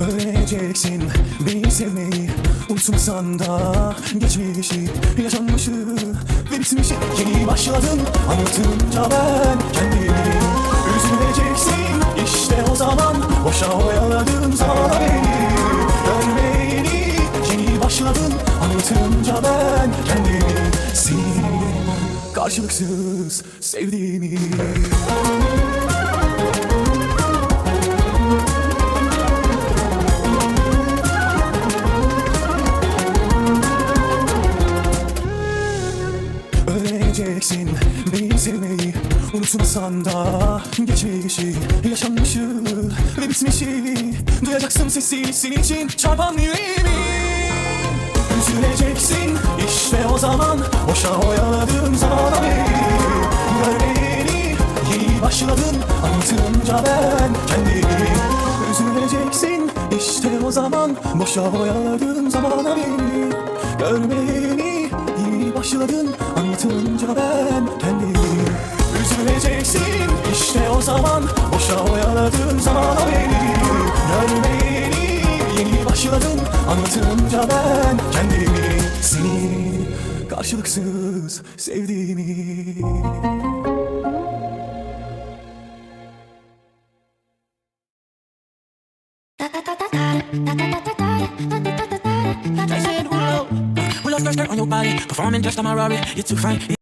Öğreneceksin beni sevmeyi. Unutmasan da geçmişi Yaşanmışı ve bitmişi. Yeni başladın anlatınca ben kendimi Üzüleceksin. İşte o zaman Boşa oyaladın zaman beni. Görmeyeni yeni başladın anlatınca ben kendimi. Seni karşılıksız sevdiğimi Öğreneceksin beni sevmeyi Unutmasan da. Geçmişi Yaşanmışı ve bitmişi. Duyacaksın sesi senin için çarpan yüreğimi. Üzüleceksin işte o zaman Boşa oyaladığım zaman beni Görmeyeni yeni başladın Anlatınca ben kendimi. Üzüleceksin işte o zaman Boşa oyaladığım zaman beni Görmeyeni yeni başladın Anlatınca ben kendimi Üzüleceksin işte o zaman Boşa oyaladığın zaman beni. Görmeyeni yeni başladın Anlatınca ben kendimi Seni karşılıksız sevdiğimi. Jason Derulo, pull up skirt, skirt on your body, performing just on my Rari. You're too fine.